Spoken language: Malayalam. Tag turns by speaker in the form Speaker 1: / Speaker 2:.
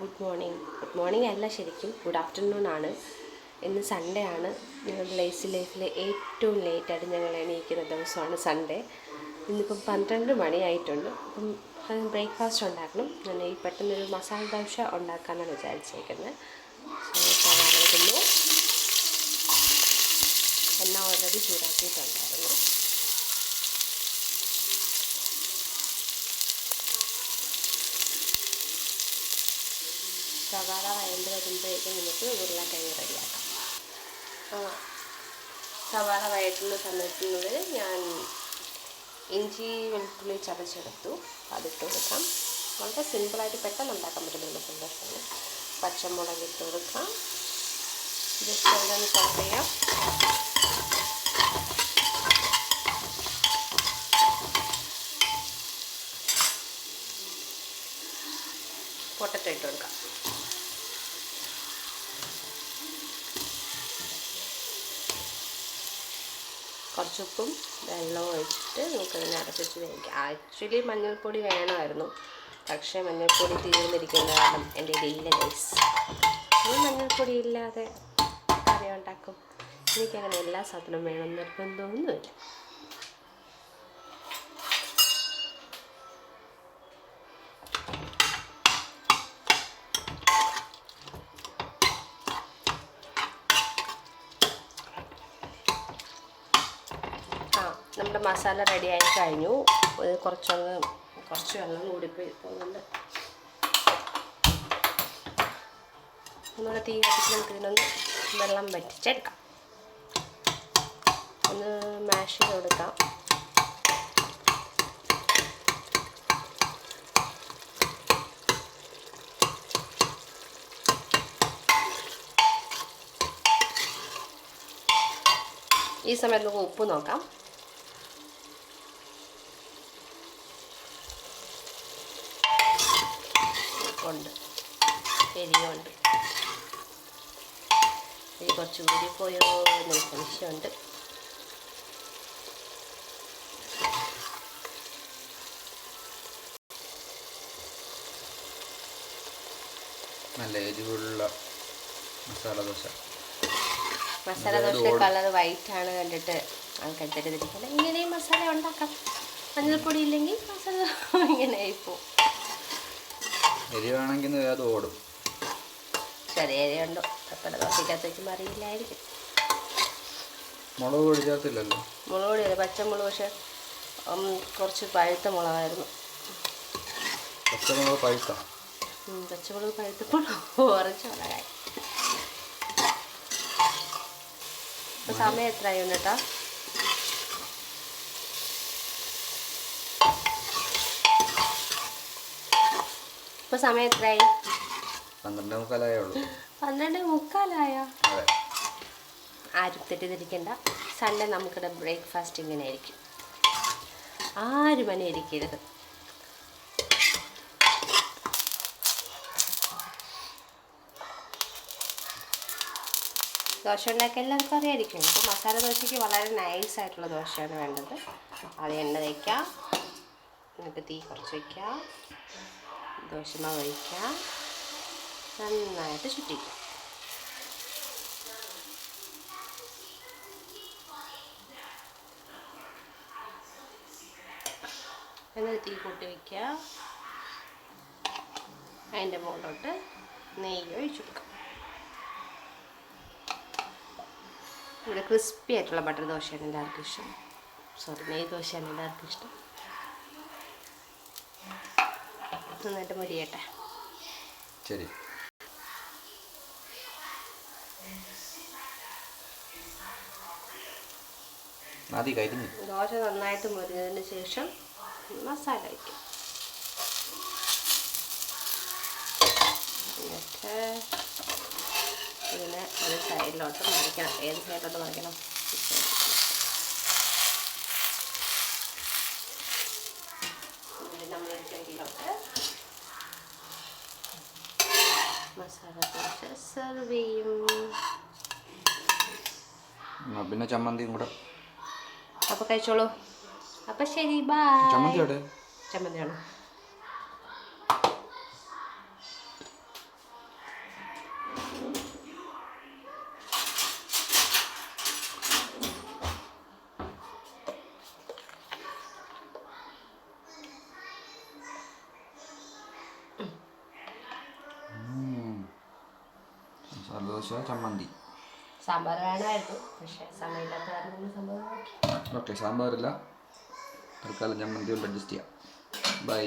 Speaker 1: ഗുഡ് മോർണിംഗ് ഗുഡ് മോർണിംഗ് അല്ല ശരിക്കും. ഗുഡ് ആഫ്റ്റർനൂൺ ആണ്. ഇന്ന് സൺഡേ ആണ്. ലേസി ലൈഫിലെ ഏറ്റവും ലേറ്റായിട്ട് ഞങ്ങൾ എണീക്കുന്ന ദിവസമാണ് സൺഡേ ഇന്നിപ്പം പന്ത്രണ്ട് മണിയായിട്ടുണ്ട് അപ്പം ബ്രേക്ക്ഫാസ്റ്റ് ഉണ്ടാക്കണം. ഞാൻ ഈ പെട്ടെന്നൊരു മസാല ദോശ ഉണ്ടാക്കാനാണ് വിചാരിച്ചേക്കുന്നത്. എണ്ണ ഓൾറെഡി ചൂടാക്കിയിട്ടുണ്ടായിരുന്നു. സവാള വഴണ്ട് വരുമ്പോഴേക്കും നമുക്ക് ഉരുളക്കിഴങ്ങ് റെഡിയാക്കാം. സവാള വഴറ്റുന്ന സമയത്തിനുള്ളിൽ ഞാൻ ഇഞ്ചി വെളുത്തുള്ളി ചതച്ചെടുത്തു. അതിട്ട് കൊടുക്കാം. വളരെ സിമ്പിളായിട്ട് പെട്ടെന്ന് ഉണ്ടാക്കാൻ പറ്റുന്ന സന്തോഷമാണ് പച്ചമുളക് ഇട്ട് കൊടുക്കാം. ജസ്റ്റ് അതൊന്ന് ചെയ്യാം കുറച്ചുപ്പും വെള്ളവും ഒഴിച്ചിട്ട് നമുക്കതിനെ അടച്ചിട്ട് വേവിക്കാം. ആക്ച്വലി മഞ്ഞൾപ്പൊടി വേണമായിരുന്നു. പക്ഷേ മഞ്ഞൾപ്പൊടി തീർന്നിരിക്കുന്ന കാരണം എന്റെ ഇല്ല ഗൈസ് ഞാൻ മഞ്ഞൾപ്പൊടി ഇല്ലാതെ കറി ഉണ്ടാക്കും. എനിക്കങ്ങനെ എല്ലാ സാധനവും വേണം നിർബന്ധമൊന്നുമില്ല. നമ്മുടെ മസാല റെഡി ആയി കഴിഞ്ഞു. കുറച്ചൊന്ന് കുറച്ച് വെള്ളം കൂടിപ്പോയി പോകുന്നുണ്ട് ഒന്നുകൂടെ തീ കത്തിച്ച് നമുക്ക് ഇതിനൊന്ന് വെള്ളം വറ്റിച്ചെടുക്കാം. ഒന്ന് മാഷ് ചെയ്ത് കൊടുക്കാം ഈ സമയത്ത് നമുക്ക് ഉപ്പ് നോക്കാം. ഉണ്ട്. എരിയുണ്ട് ഇത് കുറച്ച് പോയോ എന്നൊരു സംശയമുണ്ട്
Speaker 2: നല്ല എരിവുള്ള മസാല ദോശ.
Speaker 1: മസാല
Speaker 2: ദോശ
Speaker 1: ദോശയുടെ കളർ വൈറ്റ് ആണ് കണ്ടിട്ട് ആൾക്കാർ തെറ്റിദ്ധരിക്കുന്നത് ഇങ്ങനെയും മസാല ഉണ്ടാക്കാം. മഞ്ഞൾപ്പൊടി ഇല്ലെങ്കിൽ മസാല ഇങ്ങനെ ആയിപ്പോവും
Speaker 2: എരിവാണെങ്കിൽ അത് ഓടും.
Speaker 1: ചെറിയ എരിയുണ്ടോ പപ്പട ദോശയ്ക്കകത്തേക്ക് അറിയില്ലായിരിക്കും.
Speaker 2: മുളക് പൊടി ചേർത്തില്ലല്ലോ
Speaker 1: മുളക് പൊടി പച്ചമുളക് പക്ഷെ കുറച്ച് പഴുത്ത മുളകായിരുന്നു.
Speaker 2: പച്ചമുളക് പഴുത്ത?
Speaker 1: പച്ചമുളക് പഴുത്തപ്പോൾ കുറച്ച് മുളകായി. സമയം എത്രയായി കേട്ടോ ഇപ്പൊ സമയം എത്രയായി
Speaker 2: പന്ത്രണ്ട് മുക്കാലായേ ഉള്ളൂ.
Speaker 1: പന്ത്രണ്ട് മുക്കാലായ? ആരും തെറ്റിദ്ധരിക്കണ്ട സൺഡേ നമുക്കിവിടെ ബ്രേക്ക്ഫാസ്റ്റ് ഇങ്ങനെ ആയിരിക്കും ആരും ഇരിക്കരുത് ദോശ ഉണ്ടാക്കാൻ എല്ലാവർക്കും അറിയായിരിക്കും അപ്പോൾ മസാല ദോശയ്ക്ക് വളരെ നൈസ് ആയിട്ടുള്ള ദോശയാണ് വേണ്ടത്. അത് എണ്ണ തയ്ക്കാം എന്നിട്ട് തീ കുറച്ച് വയ്ക്കുക ദോശമാവ് ഒഴിക്കുക നന്നായിട്ട് ചുറ്റിക്കാം. എന്നിട്ട് തീ കൂട്ടി വയ്ക്കുക അതിന്റെ മുകളിലോട്ട് നെയ്യ് ഒഴിച്ചു കൊടുക്കുക. ഇവിടെ ക്രിസ്പി ആയിട്ടുള്ള ബട്ടർ ദോശയാണ് എല്ലാവർക്കും ഇഷ്ടം. സോറി നെയ്യ് ദോശയാണ് എല്ലാവർക്കും ഇഷ്ടം. നന്നായിട്ട് മുരിയട്ടെ
Speaker 2: ശരി. മതി കരിഞ്ഞു.
Speaker 1: ദോശ നന്നായിട്ട് മുരിഞ്ഞതിന് ശേഷം മസാല വയ്ക്കും. എന്നിട്ട് ഇതിനെ ഒരു സൈഡിലോട്ട് മറിക്കണം. ഏത് സൈഡിലോട്ട് മറിക്കണം ഈ side. എന്നിട്ട് നമ്മൾ സൈഡിലോട്ട് ചെയ്യും
Speaker 2: എന്നാ പിന്നെ ചമ്മന്തിയും കൂടെ.
Speaker 1: അപ്പോൾ കഴിച്ചോളൂ. അപ്പോൾ ശരി ബൈ
Speaker 2: ചമ്മന്തി എവിടെ? ദോശ ചമ്മന്തി.
Speaker 1: സാമ്പാർ വേണമായിരുന്നു പക്ഷേ സമയമില്ലാത്ത കാരണം സംഭവം
Speaker 2: ഓക്കെ സാമ്പാറില്ല. തൽക്കാലം ചമ്മന്തി കൊണ്ട് അഡ്ജസ്റ്റ് ചെയ്യാം. ബൈ